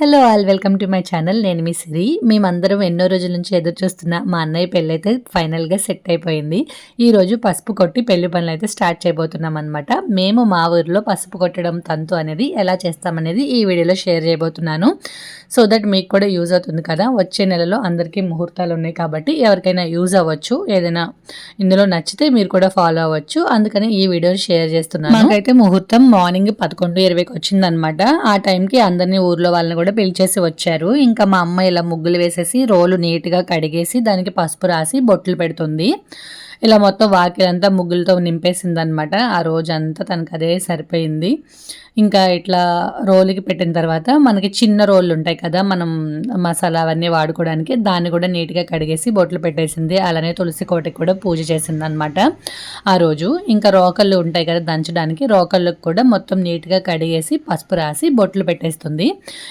Hello all welcome to my channel. నేను మీ సిరి. మేమందరం ఎన్నో రోజుల నుంచి ఎదురు చూస్తున్న మా అన్నయ్య పెళ్ళి అయితే ఫైనల్గా సెట్ అయిపోయింది. ఈరోజు పసుపు కొట్టి పెళ్ళి పనులు అయితే స్టార్ట్ చేయబోతున్నాం అనమాట మేము మా ఊరిలో పసుపు కొట్టడం తంతు అనేది ఎలా చేస్తామనేది ఈ వీడియోలో షేర్ చేయబోతున్నాను. సో దట్ మీకు కూడా యూజ్ అవుతుంది కదా. వచ్చే నెలలో అందరికీ ముహూర్తాలు ఉన్నాయి కాబట్టి ఎవరికైనా యూజ్ అవ్వచ్చు. ఏదైనా ఇందులో నచ్చితే మీరు కూడా ఫాలో అవ్వచ్చు. అందుకని ఈ వీడియోని షేర్ చేస్తున్నాను. నాకైతే ముహూర్తం మార్నింగ్ పదకొండు ఇరవైకి వచ్చిందనమాట ఆ టైంకి అందరినీ ఊర్లో వాళ్ళని కూడా పిలిచేసి వచ్చారు. ఇంకా మా అమ్మ ఇలా ముగ్గులు వేసేసి రోలు నీట్గా కడిగేసి దానికి పసుపు రాసి బొట్లు పెడుతుంది. ఇలా మొత్తం వాకిలంతా ముగ్గులతో నింపేసింది అనమాట ఆ రోజంతా తనకు అదే సరిపోయింది. ఇంకా ఇట్లా రోలుకి పెట్టిన తర్వాత మనకి చిన్న రోళ్ళు ఉంటాయి కదా మనం మసాలా అవన్నీ వాడుకోవడానికి దాన్ని కూడా నీట్గా కడిగేసి బొట్లు పెట్టేసింది. అలానే తులసి కోటకి కూడా పూజ చేసింది అనమాట ఆ రోజు. ఇంకా రోకళ్ళు ఉంటాయి కదా దంచడానికి రోకళ్ళకు కూడా మొత్తం నీట్గా కడిగేసి పసుపు రాసి బొట్లు పెట్టేస్తుంది.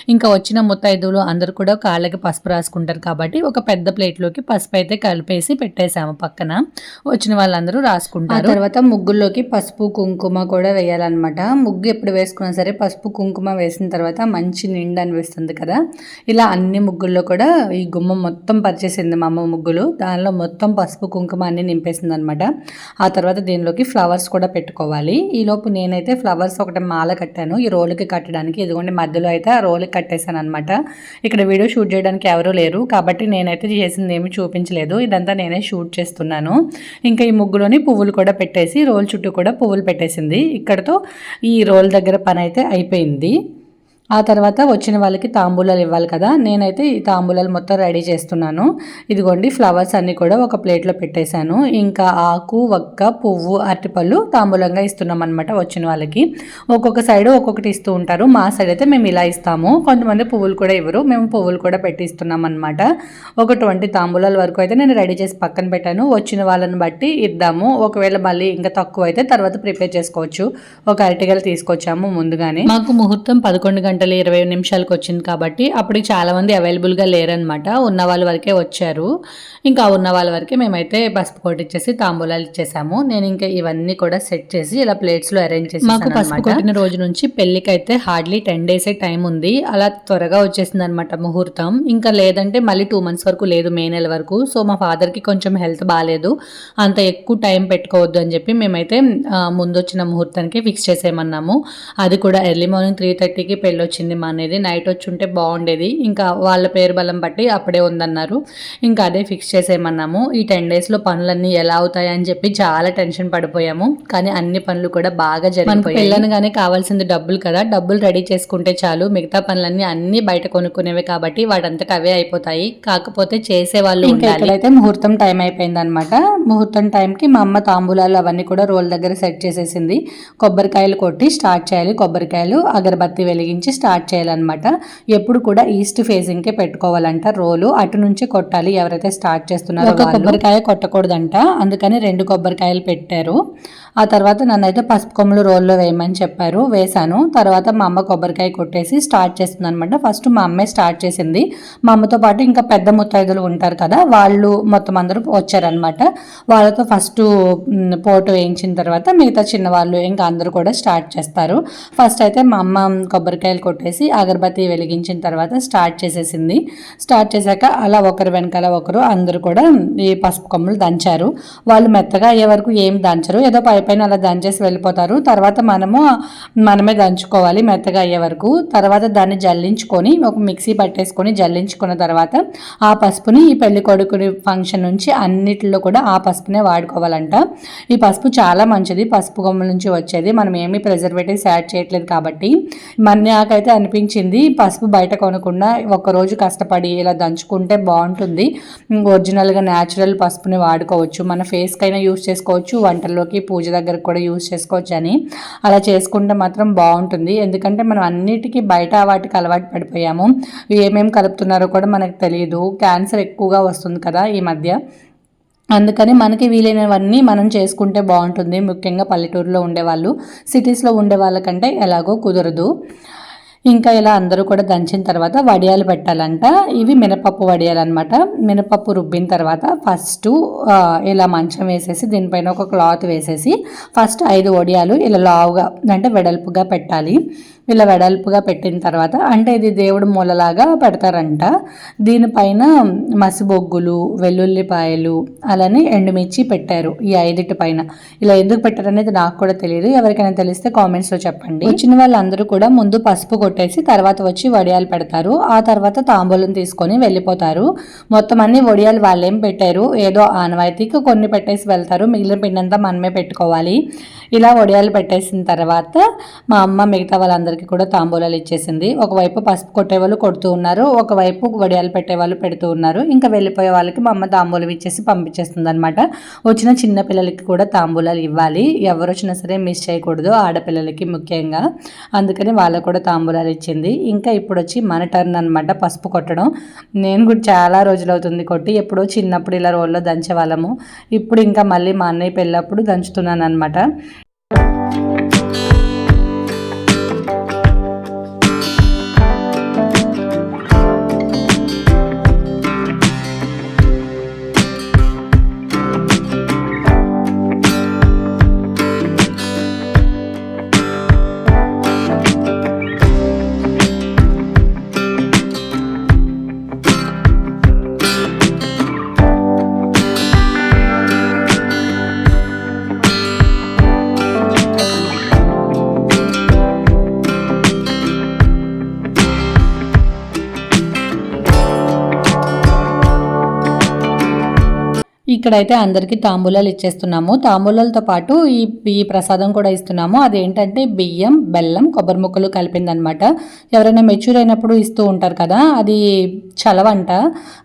ఇంకా వచ్చిన ముత్తైదువులు అందరు కూడా కాళ్ళకి పసుపు రాసుకుంటారు కాబట్టి ఒక పెద్ద ప్లేట్లోకి పసుపు అయితే కలిపేసి పెట్టేశాము పక్కన. వచ్చిన వాళ్ళందరూ రాసుకుంటారు. తర్వాత ముగ్గుల్లోకి పసుపు కుంకుమ కూడా వేయాలన్నమాట. ముగ్గు ఎప్పుడు వేసుకున్నా సరే పసుపు కుంకుమ వేసిన తర్వాత మంచి నిండు అనిపిస్తుంది కదా. ఇలా అన్ని ముగ్గుల్లో కూడా ఈ గుమ్మం మొత్తం పరిచేసింది మా అమ్మ ముగ్గులు. దానిలో మొత్తం పసుపు కుంకుమ అన్ని నింపేసింది అనమాట ఆ తర్వాత దీనిలోకి ఫ్లవర్స్ కూడా పెట్టుకోవాలి. ఈ లోపు నేనైతే ఫ్లవర్స్ ఒకటి మాల కట్టాను. ఈ రోలుకి కట్టడానికి ఇదిగోండి మధ్యలో అయితే ఆ రోలుకి కట్టేశాను అనమాట ఇక్కడ వీడియో షూట్ చేయడానికి ఎవరూ లేరు. కాబట్టి నేనైతే చేసింది ఏమి చూపించలేదు. ఇదంతా నేనే షూట్ చేస్తున్నాను. ఇంకా ఈ ముగ్గులోని పువ్వులు కూడా పెట్టేసి రోల్ చుట్టూ కూడా పువ్వులు పెట్టేసింది. ఇక్కడతో ఈ రోల్ దగ్గర పని అయితే అయిపోయింది. ఆ తర్వాత వచ్చిన వాళ్ళకి తాంబూలాలు ఇవ్వాలి కదా. నేనైతే ఈ తాంబూలాలు మొత్తం రెడీ చేస్తున్నాను. ఇదిగోండి ఫ్లవర్స్ అన్నీ కూడా ఒక ప్లేట్లో పెట్టేశాను. ఇంకా ఆకు వక్క పువ్వు అరటిపళ్ళు తాంబూలంగా ఇస్తున్నాం అనమాట వచ్చిన వాళ్ళకి. ఒక్కొక్క సైడ్ ఒక్కొక్కటి ఇస్తూ ఉంటారు. మా సైడ్ అయితే మేము ఇలా ఇస్తాము. కొంతమంది పువ్వులు కూడా ఇవ్వరు. మేము పువ్వులు కూడా పెట్టి ఇస్తున్నాం అనమాట ఒక ట్వంటీ తాంబూలాల వరకు అయితే నేను రెడీ చేసి పక్కన పెట్టాను. వచ్చిన వాళ్ళని బట్టి ఇద్దాము. ఒకవేళ మళ్ళీ ఇంకా తక్కువ అయితే తర్వాత ప్రిపేర్ చేసుకోవచ్చు. ఒక అరటిగలు తీసుకొచ్చాము ముందుగానే. మాకు ముహూర్తం పదకొండు గంటలు గంటలు ఇరవై నిమిషాలకు వచ్చింది కాబట్టి అప్పుడు చాలామంది అవైలబుల్గా లేరనమాట ఉన్న వాళ్ళ వరకే వచ్చారు. ఇంకా ఉన్న వాళ్ళ వరకే మేమైతే పసుపు కొట్టించేసి తాంబూలాలు ఇచ్చేసాము. నేను ఇంకా ఇవన్నీ కూడా సెట్ చేసి ఇలా ప్లేట్స్లో అరేంజ్ చేసి మాకు పసుపు కొట్టిన రోజు నుంచి పెళ్ళికి అయితే హార్డ్లీ టెన్ డేస్ టైం ఉంది. అలా త్వరగా వచ్చేసింది అనమాట ముహూర్తం. ఇంకా లేదంటే మళ్ళీ టూ మంత్స్ వరకు లేదు మే నెల వరకు. సో మా ఫాదర్కి కొంచెం హెల్త్ బాగాలేదు అంత ఎక్కువ టైం పెట్టుకోవద్దు అని చెప్పి మేమైతే ముందు వచ్చిన ముహూర్తానికి ఫిక్స్ చేసేయమన్నాము. అది కూడా ఎర్లీ మార్నింగ్ త్రీ థర్టీకి పెళ్ళి వచ్చింది మా అనేది. నైట్ వచ్చి ఉంటే బాగుండేది. ఇంకా వాళ్ళ పేరు బలం బట్టి అప్పుడే ఉందన్నారు. ఇంకా అదే ఫిక్స్ చేసేయమన్నాము. ఈ టెన్ డేస్లో పనులన్నీ ఎలా అవుతాయని చెప్పి చాలా టెన్షన్ పడిపోయాము. కానీ అన్ని పనులు కూడా బాగా జరిగిపోయాయి. కానీ కావాల్సింది డబ్బులు కదా. డబ్బులు రెడీ చేసుకుంటే చాలు. మిగతా పనులన్నీ అన్ని బయట కొనుక్కునేవి కాబట్టి వాటంతట అవే అయిపోతాయి. కాకపోతే చేసే వాళ్ళు అయితే ముహూర్తం టైం అయిపోయింది అనమాట ముహూర్తం టైంకి మా అమ్మ తాంబూలాలు అవన్నీ కూడా రోల్ దగ్గర సెట్ చేసేసింది. కొబ్బరికాయలు కొట్టి స్టార్ట్ చేయాలి. కొబ్బరికాయలు అగరబత్తి వెలిగించి స్టార్ట్ చేయాలన్నమాట. ఎప్పుడు కూడా ఈస్ట్ ఫేసింగ్కే పెట్టుకోవాలంట రోలు. అటు నుంచి కొట్టాలి. ఎవరైతే స్టార్ట్ చేస్తున్నారో ఒక కొబ్బరికాయ కొట్టకూడదంట. అందుకని రెండు కొబ్బరికాయలు పెట్టారు. ఆ తర్వాత నన్నైతే పసుపు కొమ్ములు రోల్లో వేయమని చెప్పారు. వేశాను. తర్వాత మా అమ్మ కొబ్బరికాయ కొట్టేసి స్టార్ట్ చేస్తుంది అనమాట ఫస్ట్ మా అమ్మే స్టార్ట్ చేసింది. మా అమ్మతో పాటు ఇంకా పెద్ద ముత్తైదులు ఉంటారు కదా వాళ్ళు మొత్తం అందరూ వచ్చారనమాట వాళ్ళతో ఫస్ట్ పోటు వేయించిన తర్వాత మిగతా చిన్నవాళ్ళు ఇంకా అందరూ కూడా స్టార్ట్ చేస్తారు. ఫస్ట్ అయితే మా అమ్మ కొబ్బరికాయలు కొట్టేసి అగరబత్తి వెలిగించిన తర్వాత స్టార్ట్ చేసేసింది. స్టార్ట్ చేశాక అలా ఒకరు వెనకాల ఒకరు అందరూ కూడా ఈ పసుపు కొమ్మలు దంచారు. వాళ్ళు మెత్తగా అయ్యే వరకు ఏం దంచరు. ఏదో పై పైన అలా దంచేసి వెళ్ళిపోతారు. తర్వాత మనము మనమే దంచుకోవాలి మెత్తగా అయ్యే వరకు. తర్వాత దాన్ని జల్లించుకొని ఒక మిక్సీ పట్టేసుకొని జల్లించుకున్న తర్వాత ఆ పసుపుని ఈ పెళ్ళి కొడుకుని ఫంక్షన్ నుంచి అన్నిటిలో కూడా ఆ పసుపునే వాడుకోవాలంట. ఈ పసుపు చాలా మంచిది. పసుపు కొమ్మల నుంచి వచ్చేది. మనం ఏమీ ప్రిజర్వేటివ్స్ యాడ్ చేయట్లేదు కాబట్టి. మన నాకైతే అనిపించింది పసుపు బయట కొనకుండా ఒకరోజు కష్టపడి ఇలా దంచుకుంటే బాగుంటుంది. ఒరిజినల్గా న్యాచురల్ పసుపుని వాడుకోవచ్చు. మన ఫేస్కైనా యూస్ చేసుకోవచ్చు వంటల్లోకి పూజ దగ్గరకు కూడా యూస్ చేసుకోవచ్చు అని. అలా చేసుకుంటే మాత్రం బాగుంటుంది. ఎందుకంటే మనం అన్నిటికీ బయట వాటికి అలవాటు పడిపోయాము. ఏమేమి కలుపుతున్నారో కూడా మనకు తెలియదు క్యాన్సర్ ఎక్కువగా వస్తుంది కదా ఈ మధ్య. అందుకని మనకి వీలైనవన్నీ మనం చేసుకుంటే బాగుంటుంది. ముఖ్యంగా పల్లెటూరులో ఉండేవాళ్ళు సిటీస్లో ఉండే వాళ్ళకంటే ఎలాగో కుదరదు. ఇంకా ఇలా అందరూ కూడా దంచిన తర్వాత వడియాలు పెట్టాలంట. ఇవి మినపప్పు వడియాలు అనమాట మినపప్పు రుబ్బిన తర్వాత ఫస్ట్ ఇలా మంచం వేసేసి దీనిపైన ఒక క్లాత్ వేసేసి ఫస్ట్ ఐదు వడియాలు ఇలా లావుగా అంటే వెడల్పుగా పెట్టాలి. ఇలా వెడల్పుగా పెట్టిన తర్వాత అంటే ఇది దేవుడు మూలలాగా పెడతారంట. దీనిపైన మసిబొగ్గులు వెల్లుల్లిపాయలు అలానే ఎండుమిర్చి పెట్టారు ఈ ఐదిటి పైన. ఇలా ఎందుకు పెట్టారు అనేది నాకు కూడా తెలియదు. ఎవరికైనా తెలిస్తే కామెంట్స్లో చెప్పండి. వచ్చిన వాళ్ళందరూ కూడా ముందు పసుపు కొట్టేసి తర్వాత వచ్చి వడియాలు పెడతారు. ఆ తర్వాత తాంబూలం తీసుకొని వెళ్ళిపోతారు. మొత్తం అన్ని వడియాలు వాళ్ళేం పెట్టారు? ఏదో ఆనవాయితీకి కొన్ని పెట్టేసి వెళ్తారు. మిగిలిన పిండి అంతా మనమే పెట్టుకోవాలి. ఇలా వడియాలు పెట్టేసిన తర్వాత మా అమ్మ మిగతా వాళ్ళందరికీ కూడా తాంబూలాలు ఇచ్చేసింది. ఒకవైపు పసుపు కొట్టేవాళ్ళు కొడుతూ ఉన్నారు. ఒకవైపు వడియాలు పెట్టేవాళ్ళు పెడుతూ ఉన్నారు. ఇంకా వెళ్ళిపోయే వాళ్ళకి మా అమ్మ తాంబూలం ఇచ్చేసి పంపించేస్తుంది అనమాట వచ్చిన చిన్న పిల్లలకి కూడా తాంబూలాలు ఇవ్వాలి. ఎవరు వచ్చినా సరే మిస్ చేయకూడదు ఆడపిల్లలకి ముఖ్యంగా. అందుకని వాళ్ళకు కూడా తాంబూలాలు ఇచ్చింది. ఇంకా ఇప్పుడు వచ్చి మన టర్న్ అనమాట పసుపు కొట్టడం. నేను కూడా చాలా రోజులు అవుతుంది కొట్టి. ఎప్పుడో చిన్నప్పుడు ఇలా రోల్లో దంచేవాళ్ళము. ఇప్పుడు ఇంకా మళ్ళీ మా అన్నయ్య పెళ్ళప్పుడు దంచుతున్నాను అనమాట ఇక్కడైతే అందరికీ తాంబూలాలు ఇచ్చేస్తున్నాము. తాంబూలాలతో పాటు ఈ ఈ ప్రసాదం కూడా ఇస్తున్నాము. అదేంటంటే బియ్యం బెల్లం కొబ్బరి ముక్కలు కలిపిందనమాట. ఎవరైనా మెచ్యూర్ అయినప్పుడు ఇస్తూ ఉంటారు కదా అది చలవంట.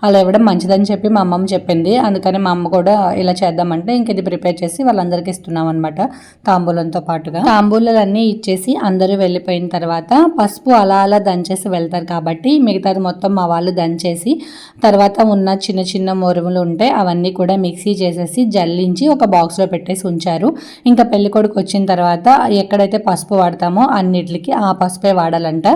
అలా ఇవ్వడం మంచిదని చెప్పి మా అమ్మమ్మ చెప్పింది. అందుకని మా అమ్మ కూడా ఇలా చేద్దామంటే ఇంక ఇది ప్రిపేర్ చేసి వాళ్ళందరికీ ఇస్తున్నాం అనమాట తాంబూలంతో పాటుగా. తాంబూలాలన్నీ ఇచ్చేసి అందరూ వెళ్ళిపోయిన తర్వాత పసుపు అలా అలా దంచేసి వెళ్తారు కాబట్టి మిగతాది మొత్తం మా వాళ్ళు దంచేసి తర్వాత ఉన్న చిన్న చిన్న మొరుములు ఉంటే అవన్నీ కూడా మీకు మిక్సీ చేసేసి జల్లించి ఒక బాక్స్లో పెట్టేసి ఉంచారు. ఇంకా పెళ్ళికొడుకు వచ్చిన తర్వాత ఎక్కడైతే పసుపు వాడతామో అన్నిటికి ఆ పసుపే వాడాలంట.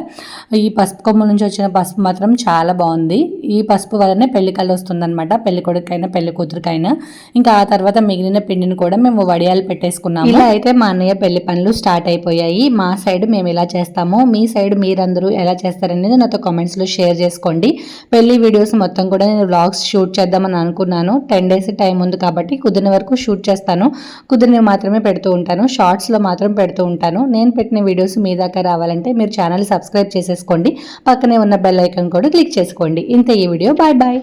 ఈ పసుపు కొమ్మ నుంచి వచ్చిన పసుపు మాత్రం చాలా బాగుంది. ఈ పసుపు వల్లనే పెళ్ళి కళ్ళు వస్తుందన్నమాట. పెళ్ళికొడుకైనా పెళ్ళి కూతురికైనా. ఇంకా ఆ తర్వాత మిగిలిన పిండిని కూడా మేము వడియాలు పెట్టేసుకున్నాము. ఇలా అయితే మా అన్నయ్య పెళ్ళి పనులు స్టార్ట్ అయిపోయాయి. మా సైడ్ మేము ఇలా చేస్తాము మీ సైడ్ మీరందరూ ఎలా చేస్తారనేది నాతో కామెంట్స్లో షేర్ చేసుకోండి. పెళ్ళి వీడియోస్ మొత్తం కూడా నేను వ్లాగ్స్ షూట్ చేద్దామని అనుకున్నాను. టెన్ డేస్ టైం ఉంది కాబట్టి కుదిరిన వరకు షూట్ చేస్తాను. కుదిరినవి మాత్రమే పెడుతూ ఉంటాను. షార్ట్స్లో మాత్రం పెడుతూ ఉంటాను. నేను పెట్టిన వీడియోస్ మీ దాకా రావాలంటే మీరు ఛానల్ సబ్స్క్రైబ్ చేసేసుకోండి. పక్కనే ఉన్న బెల్ ఐకాన్ కూడా క్లిక్ చేసుకోండి. ఇంత ఈ వీడియో. Bye bye.